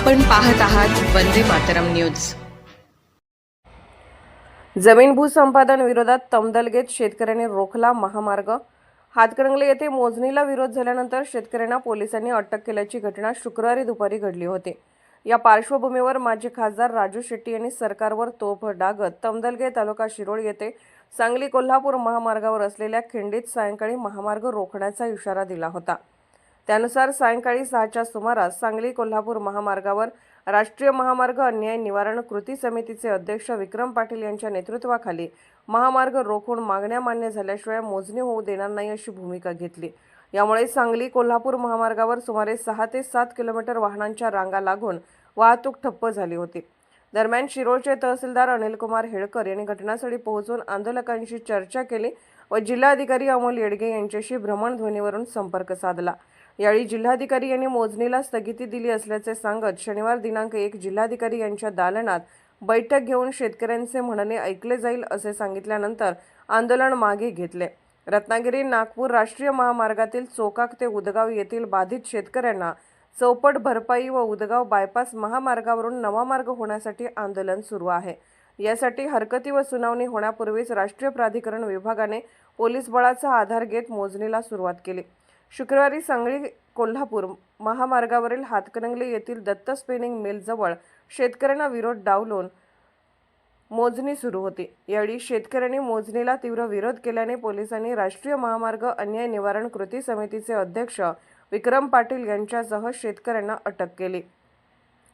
आपण पाहत आहात वंदे मातरम न्यूज. जमीन भूसंपादन विरोधात तमदल घेत शेतकऱ्यांनी रोखला महामार्ग. हातकणंगले येथे मोजणीला विरोध झाल्यानंतर शेतकऱ्यांना पोलिसांनी अटक केल्याची घटना शुक्रवारी दुपारी घडली होती. या पार्श्वभूमीवर माजी खासदार राजू शेट्टी यांनी सरकारवर तोफ डागत तमदलगे तालुका शिरोळ येथे सांगली कोल्हापूर महामार्गावर असलेल्या खिंडीत सायंकाळी महामार्ग रोखण्याचा इशारा दिला होता. त्यानुसार सायंकाळी सहाच्या सुमारास सांगली कोल्हापूर महामार्गावर राष्ट्रीय महामार्ग अन्याय निवारण कृती समितीचे अध्यक्ष विक्रम पाटील यांच्या नेतृत्वाखाली महामार्ग रोखून मागण्या मान्य झाल्याशिवाय मोजणी होऊ देणार नाही अशी भूमिका घेतली. यामुळे सांगली कोल्हापूर महामार्गावर सुमारे सहा ते सात किलोमीटर वाहनांच्या रांगा लागून वाहतूक ठप्प झाली होती. दरम्यान शिरोळचे तहसीलदार अनिलकुमार हेळकर यांनी घटनास्थळी पोहोचून आंदोलकांशी चर्चा केली व जिल्हाधिकारी अमोल येडगे यांच्याशी भ्रमणध्वनीवरून संपर्क साधला. यावेळी जिल्हाधिकारी यांनी मोजणीला स्थगिती दिली असल्याचे सांगत शनिवार दिनांक एक जिल्हाधिकारी यांच्या दालनात बैठक घेऊन शेतकऱ्यांचे म्हणणे ऐकले जाईल असे सांगितल्यानंतर आंदोलन मागे घेतले. रत्नागिरी नागपूर राष्ट्रीय महामार्गातील चोकाक ते उदगाव येथील बाधित शेतकऱ्यांना चौपट भरपाई व उदगाव बायपास महामार्गावरून नवा मार्ग होण्यासाठी आंदोलन सुरू आहे. यासाठी हरकती व सुनावणी होण्यापूर्वीच राष्ट्रीय प्राधिकरण विभागाने पोलीस बळाचा आधार घेत मोजणीला सुरुवात केली. शुक्रवारी सांगली कोल्हापूर महामार्गावरील हातकणंगले येथील दत्त स्पिनिंग मिलजवळ शेतकऱ्यांना विरोध डावलून मोजणी सुरू होती. यावेळी शेतकऱ्यांनी मोजणीला तीव्र विरोध केल्याने पोलिसांनी राष्ट्रीय महामार्ग अन्याय निवारण कृती समितीचे अध्यक्ष विक्रम पाटील यांच्यासह शेतकऱ्यांना अटक केली.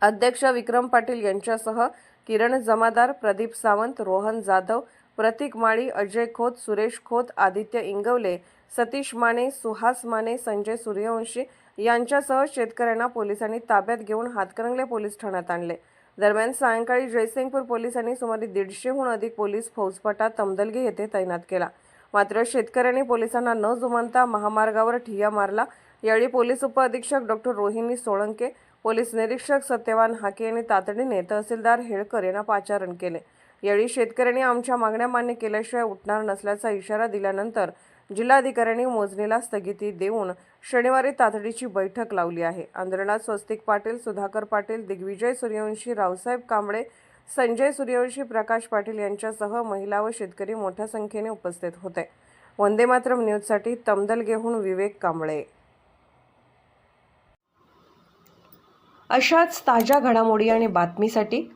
अध्यक्ष विक्रम पाटील यांच्यासह किरण जमादार प्रदीप सावंत रोहन जाधव प्रतीक माळी अजय खोत सुरेश खोत आदित्य इंगवले सतीश माने सुहास माने संजय सूर्यवंशी यांच्यासह शेतकऱ्यांना पोलिसांनी ताब्यात घेऊन हातकणंगले पोलीस ठाण्यात आणले. दरम्यान सायंकाळी जयसिंगपूर पोलिसांनी सुमारे दीडशेहून अधिक पोलीस फौजफाटा तमदलगे येथे तैनात केला. मात्र शेतकऱ्यांनी पोलिसांना न जुमानता महामार्गावर ठिय्या मारला. यावेळी पोलीस उपअधीक्षक डॉक्टर रोहिणी सोळंके पोलीस निरीक्षक सत्यवान हाके यांनी तातडीने तहसीलदार हेळकर यांना पाचारण केले. यावेळी शेतकऱ्यांनी आमच्या मागण्या मान्य केल्याशिवाय उठणार नसल्याचा इशारा दिल्यानंतर जिल्हाधिकाऱ्यांनी मोजणीला स्थगिती देऊन शनिवारी तातडीची बैठक लावली आहे. आंदोलनात स्वस्तिक पाटील सुधाकर पाटील दिग्विजय सूर्यवंशी रावसाहेब कांबळे संजय सूर्यवंशी प्रकाश पाटील यांच्यासह महिला व शेतकरी मोठ्या संख्येने उपस्थित होते. वंदे मातरम न्यूजसाठी तमदलगेहून विवेक कांबळे. अशाच ताज्या घडामोडी आणि बातमीसाठी